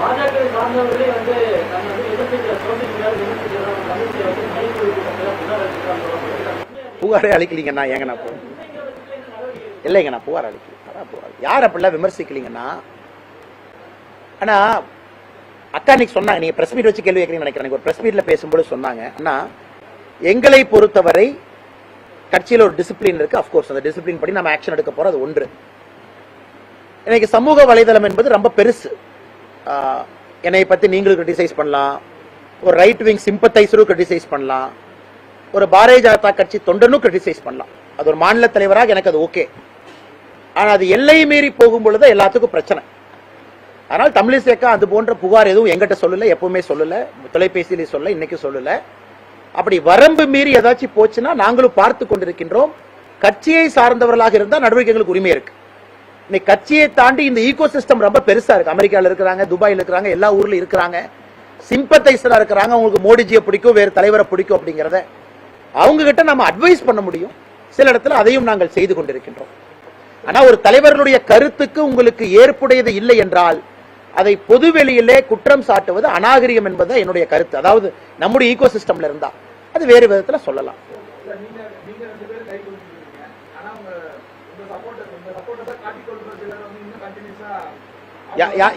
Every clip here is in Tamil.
பாஜக சார்ந்தவர்களே வந்து புகாரே அளிக்கலீங்கண்ணா ஏங்கண்ணா போ இல்லைங்கண்ணா புகார் அளிக்கல. அதான் புகார். யார் அப்படிலாம் விமர்சிக்கலீங்கன்னா அண்ணா அக்கா இன்னைக்கு சொன்னாங்க நீங்க பிரஸ் மீட் வச்சு கேள்வி கேட்கறீங்கன்னு நினைக்கிறேன். ஒரு பிரஸ் மீட்ல பேசும்போது சொன்னாங்க. அண்ணா எங்களை பொறுத்தவரை கட்சியில் ஒரு டிசிப்ளின் இருக்கு. அஃப்கோர்ஸ் அந்த டிசிப்ளின் படி நம்ம ஆக்ஷன் எடுக்க போறோம் அது ஒன்று. இன்னைக்கு சமூக வலைதளம் என்பது ரொம்ப பெருசு. என்னை பத்தி நீங்களும் கிரிட்டிசைஸ் பண்ணலாம். ஒரு ரைட் விங் சிம்பத்தைசரும் கிரிட்டிசைஸ் பண்ணலாம். ஒரு பாரதிய ஜனதா கட்சி தொண்டனும் கிரிட்டிசைஸ் பண்ணலாம். அது ஒரு மாநில தலைவராக எனக்கு அது ஓகே ஆனா அது எல்லை மீறி போகும் பொழுது எல்லாத்துக்கும் பிரச்சனை. ஆனால் தமிழிசைக்கா அது போன்ற புகார் எதுவும் எங்கிட்ட சொல்லல எப்பவுமே சொல்லல. தொலைபேசியிலே சொல்ல இன்னைக்கு சொல்லல. அப்படி வரம்பு மீறி ஏதாச்சும் போச்சுன்னா நாங்களும் பார்த்து கொண்டிருக்கின்றோம். கட்சியை சார்ந்தவர்களாக இருந்தால் நடவடிக்கைகளுக்கு உரிமை இருக்கு. இன்னைக்கு கட்சியை தாண்டி இந்த ஈகோ சிஸ்டம் ரொம்ப பெருசா இருக்கு. அமெரிக்கால இருக்கிறாங்க துபாயில் இருக்கிறாங்க எல்லா ஊர்ல இருக்கிறாங்க. சிம்பத்தைசரா இருக்கிறாங்க. அவங்களுக்கு மோடிஜியை பிடிக்கும் வேறு தலைவரை பிடிக்கும் அப்படிங்கறத அவங்க கிட்ட நம்ம அட்வைஸ் பண்ண முடியும். சில இடத்துல அதையும் நாங்கள் செய்து கொண்டிருக்கின்றோம். ஆனா ஒரு தலைவர்களுடைய கருத்துக்கு உங்களுக்கு ஏற்புடையது இல்லை என்றால் அதை பொதுவெளியிலே குற்றம் சாட்டுவது அநாகரிகம் என்பது என்னுடைய கருத்து. அதாவது நம்முடைய ஈகோ சிஸ்டம்ல இருந்தா அது வேறு விதத்துல சொல்லலாம்.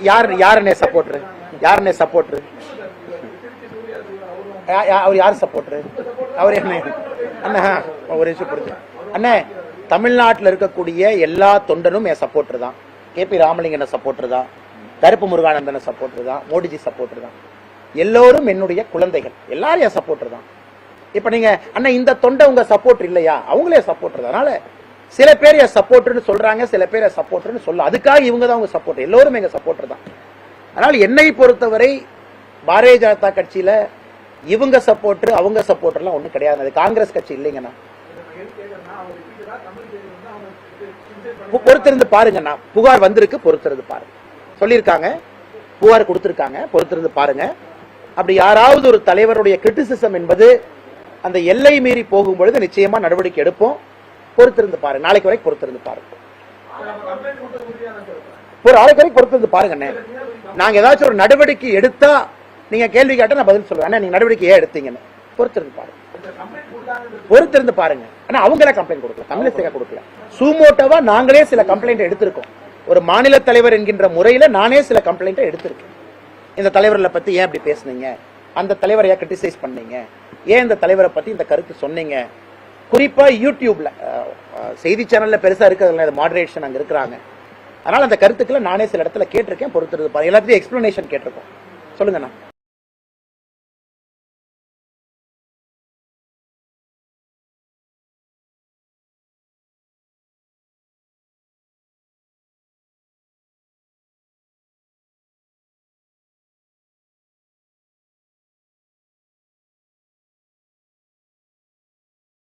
யார் யாருன்னே சப்போர்ட்ரு யாருன்னே சப்போர்ட்ரு அவர் யார் சப்போர்ட்ரு அவர் என்ன? அண்ணா ஒரு நிமிஷம் புரிஞ்சு அண்ணே தமிழ்நாட்டில் இருக்கக்கூடிய எல்லா தொண்டனும் என் சப்போர்ட்டர் தான். கே பி ராமலிங்கன சப்போர்ட்டர் தான். கருப்பு முருகானந்தன சப்போர்ட்டர் தான். மோடிஜி சப்போர்ட்டர் தான். எல்லோரும் என்னுடைய குழந்தைகள். எல்லாரும் என் சப்போர்ட்டர் தான். இப்ப நீங்க அண்ணா இந்த தொண்டை உங்க சப்போர்ட் இல்லையா? அவங்களே சப்போர்ட்டர் அதனால சில பேர் என் சப்போர்ட்னு சொல்றாங்க சில பேர் என் சப்போர்ட்னு சொல்ல. அதுக்காக இவங்க தான் உங்க சப்போர்ட் எல்லோரும் எங்க சப்போர்ட்டர் தான். அதனால் என்னை பொறுத்தவரை பாரதிய ஜனதா கட்சியில இவங்க சப்போர்ட் அவங்க சப்போர்ட்லாம் ஒண்ணும் கிடையாது. அது காங்கிரஸ் கட்சி இல்லைங்கண்ணா பொறுத்திருந்து பாருங்கண்ணா புகார் வந்திருக்கு பொறுத்திருந்து பாருங்க. சொல்லியிருக்காங்க புகார் கொடுத்திருக்காங்க பொறுத்திருந்து பாருங்க. அப்படி யாராவது ஒரு தலைவருடைய கிரிட்டிசிசம் என்பது அந்த எல்லை மீறி போகும் பொழுது நிச்சயமா நடவடிக்கை எடுப்போம். பொறுத்திருந்து பாருங்க நாளைக்கு வரைக்கும் பொறுத்திருந்து பாருங்க ஒரு நாளைக்கு வரைக்கும் பொறுத்திருந்து பாருங்க நாங்க ஏதாச்சும் ஒரு நடவடிக்கை எடுத்தா நீங்க கேள்வி கேட்டா நான் பதில் சொல்லுவேன். நீங்க நடவடிக்கை ஏன் எடுத்தீங்கன்னு. பொறுத்திருந்து பாருங்க. பொறுத்திருந்து பாருங்க. ஆனா அவங்களே கம்ப்ளைண்ட் கொடுக்கல தமிழிசைக்கா கொடுக்கல சூமோட்டோவா நாங்களே சில கம்ப்ளைண்ட் எடுத்திருக்கோம். ஒரு மாநில தலைவர் என்கின்ற முறையில நானே சில கம்ப்ளைண்ட் எடுத்திருக்கேன். இந்த தலைவர்களை பத்தி ஏன் அப்படி பேசுனீங்க? அந்த தலைவரை ஏன் கிரிட்டிசைஸ் பண்ணீங்க? ஏன் இந்த தலைவரை பத்தி இந்த கருத்து சொன்னீங்க? குறிப்பா யூடியூப்ல. செய்தி சேனல்ல பெருசா இருக்கிறதுல மாடரேஷன் அங்க இருக்கிறாங்க. அதனால அந்த கருத்துக்களை நானே சில இடத்துல கேட்டிருக்கேன் பொறுத்திருந்து பாருங்க. எல்லாத்தையும் எக்ஸ்பிளனேஷன் கேட்டிருக்கோம். சொல்லுங்கண்ணா.